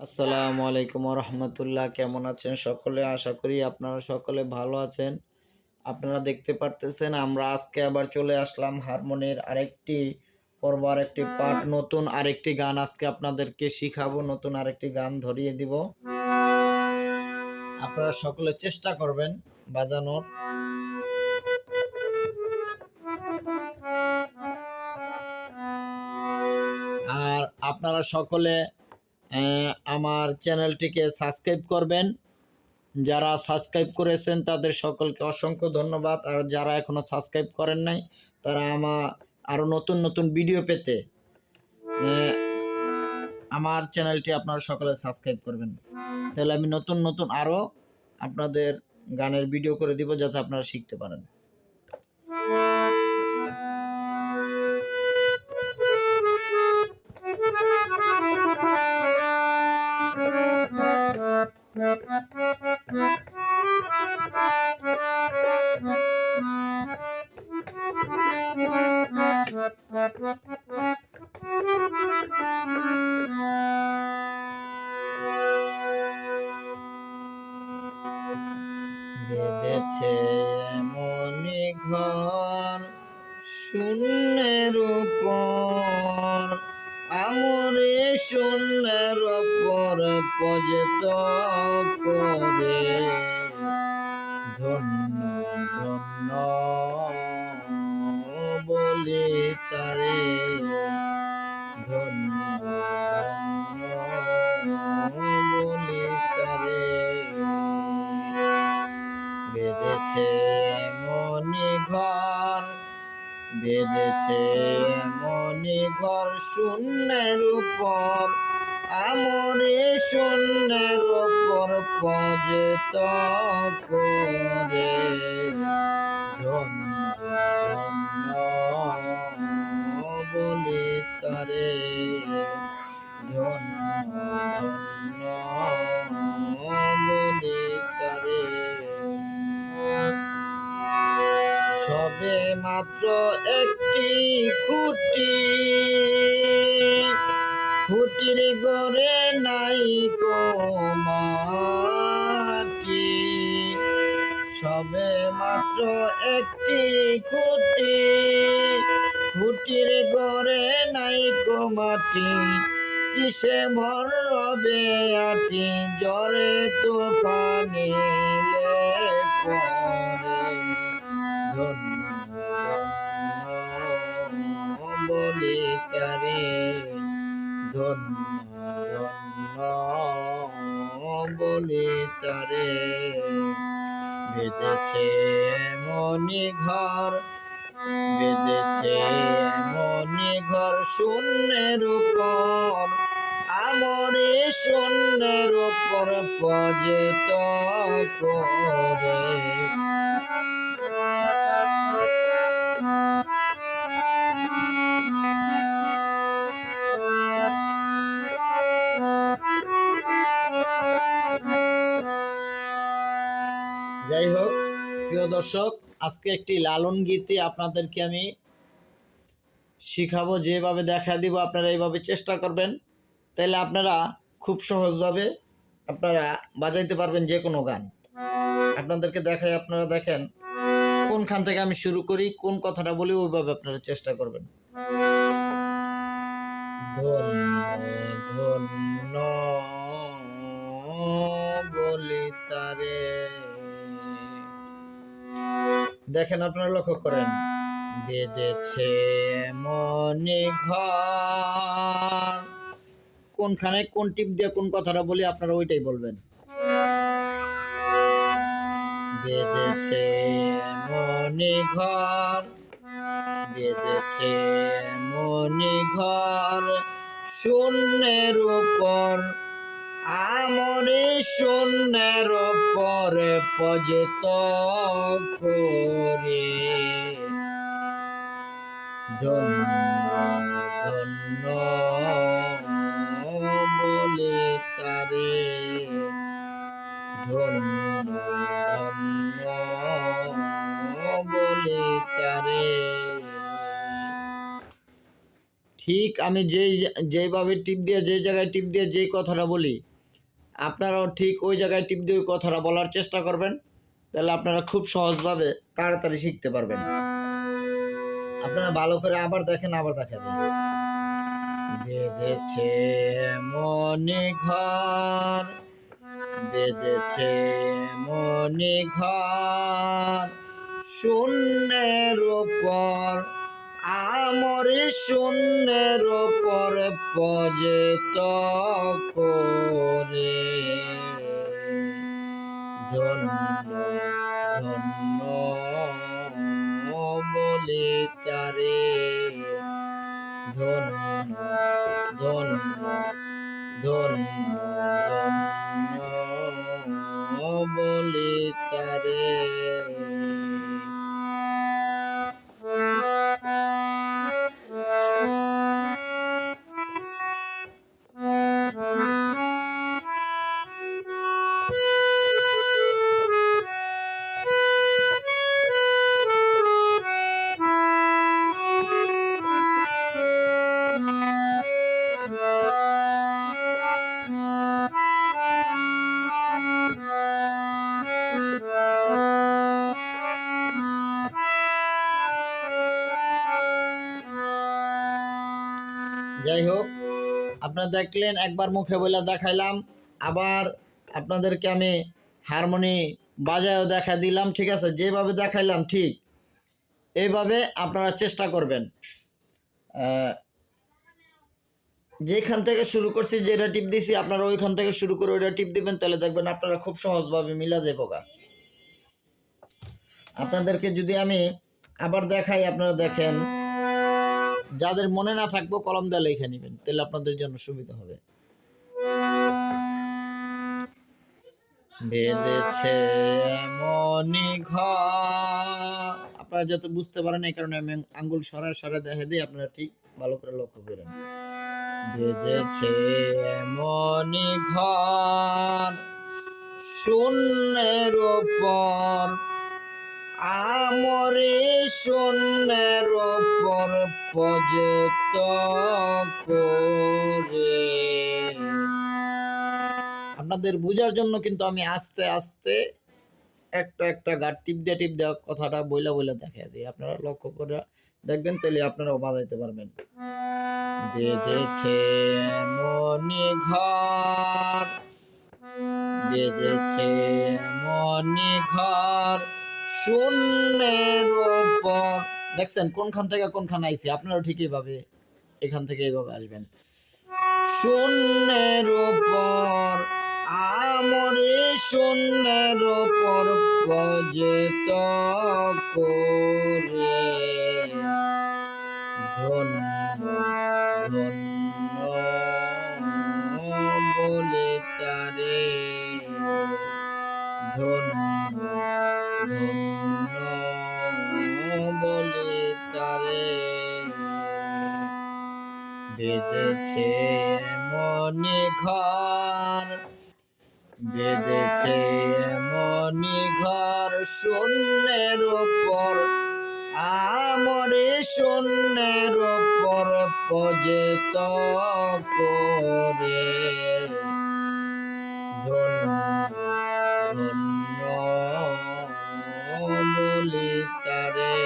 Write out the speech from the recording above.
আসসালামু আলাইকুম রহমতুল্লাহ কেমন আছেন সকলে? আশা করি আপনারা সকলে ভালো আছেন। আপনারা দেখতে পারতেছেন আমরা আজকে আবার চলে আসলাম হারমোনির আরেকটি পর্ব আরেকটি পার্ট নতুন আরেকটি গান। আজকে আপনাদেরকে শিখাবো নতুন আরেকটি গান ধরিয়ে দিব। আপনারা সকলে চেষ্টা করবেন বাজানোর। আর আপনারা সকলে আমার চ্যানেলটিকে সাবস্ক্রাইব করবেন। যারা সাবস্ক্রাইব করেছেন, তাদের সকলকে অসংখ্য ধন্যবাদ। আর যারা এখনও সাবস্ক্রাইব করেন নাই, তারা আমার আরও নতুন নতুন ভিডিও পেতে আমার চ্যানেলটি আপনারা সকলে সাবস্ক্রাইব করবেন। তাহলে আমি নতুন নতুন আরও আপনাদের গানের ভিডিও করে দিব, যাতে আপনারা শিখতে পারেন। বেঁধেছে মনে ঘর শূন্যের উপর। আমরে শূন্যের উপর পজত করে। ধন্য ধন্য বলে তারে। ধন্য বলি তারে। বেঁধেছে মনি ঘর, বেঁধেছে ঘর শূন্যের উপর আমরে শূন্যের উপর পজেত করে। বলি তারে ধন্য বলি সবে মাত্র একটি খুঁটি। খুঁটির গড়ে নাই মাটি। সবে মাত্র একটি খুঁটি। খুঁটির গড়ে নাই মাটি। কিসে ভর রবে আটি, জ্বরে তুফানে ধন্য ধন্য বলি তারে ধন্য ধন্য বলি তারে বেঁধেছে মনি ঘর, বেঁধেছে মনি ঘর শূন্যের উপর, আমরে শূন্যের উপর পজেত করে। প্রিয় দর্শক, আজকে একটি লালন গীতি আপনাদেরকে আমি শিখাবো, যেভাবে দেখা দিব আপনারা এইভাবে চেষ্টা করবেন। তাহলে আপনারা খুব সহজভাবে আপনারা বাজাইতে পারবেন যে কোনো গান। আপনাদেরকে দেখাই, আপনারা দেখেন কোনখান থেকে আমি শুরু করি, কোন কথাটা বলি, ওইভাবে আপনারা চেষ্টা করবেন। ধন্য ধন্য বলি তারে। দেখেন আপনারা লক্ষ্য করেন। বেঁধেছে মনে ঘর। কোনখানে কোন টিপ দিয়ে কোন কথাটা বলি আপনারা ওইটাই বলবেন। বেঁধেছে মনে ঘর। বেঁধেছে মনে ঘর। শূন্যের উপর আমরে শূন্যের উপর পজেত করে। ধন্য ধন্য বলে তারে। ধন্য ধন্য বলে তারে। ঠিক আমি যেই, যেইভাবে টিপ দিয়ে, যেই জায়গায় টিপ দিয়ে, যেই কথাটা বলি আপনারাও ঠিক ওই জায়গায় টিপ দিয়ে কথাটা বলার চেষ্টা করবেন, তাহলে আপনারা খুব সহজভাবে তাড়াতাড়ি শিখতে পারবেন। আপনারা ভালো করে আবার দেখেন, আবার দেখা বেঁধেছে মনে ঘর, বেঁধেছে মনে ঘর, শূন্যের ওপর আমর শূন্যের ওপর পজেত করে। ধন্য ধন্য বলে তারে ধন্য ধন্য ধন্য বলে তারে যাই হোক আপনারা দেখলেন একবার মুখে বলে দেখাইলাম, আবার আপনাদেরকে আমি হারমোনি বাজায়ও দেখা দিলাম, ঠিক আছে? যেভাবে দেখাইলাম, ঠিক এইভাবে আপনারা চেষ্টা করবেন। যেখান থেকে শুরু করছি যেটা টিপ দিছি, আপনারা ওইখান থেকে শুরু করে ওইটা টিপ দিবেন, তাহলে দেখবেন আপনারা খুব সহজভাবে মিলা যাবে গা। আপনাদেরকে যদি আমি আবার দেখাই, আপনারা দেখেন যাদের মনে না থাকব, কলম দিয়ে লিখে নেবেন, তাহলে আপনাদের জন্য সুবিধা হবে। বেঁধেছে মনি ঘর। আপনারা যাতে বুঝতে পারেন, এই কারণে আমি আঙ্গুল সরা সরায় দেখে দিই, আপনারা ঠিক ভালো করে লক্ষ্য করেন। বেঁধেছে মনি ঘর, শূন্যের ওপর আমরে শূন্যের ওপর পজেত করে। আপনাদের বোঝার জন্য কিন্তু আমি আস্তে আস্তে একটা একটা গাট টিপ দিয়ে টিপ দেওয়া কথাটা বইলা বইলা দেখা দিই। আপনারা লক্ষ্য করে দেখবেন তাহলে আপনারা আপনারাও বাজাইতে পারবেন। বেঁধেছে মনি ঘর বেঁধেছে মনি ঘর। শূন্যের ওপর দেখছেন, কোনখান থেকে কোনখান আইছে? আপনারাও ঠিক এইভাবে, এখান থেকে এইভাবে আসবেন। শূন্যের ওপর আমরে শূন্যের ওপর পজেত করে। ধন্য ধন্য বলে তারে ধন্য। বেঁধেছে মনে ঘর, বেঁধেছে মনি ঘর শূন্যের ওপর আমরে শূন্যের ওপর পজেত করে। ধন্য বলি তারে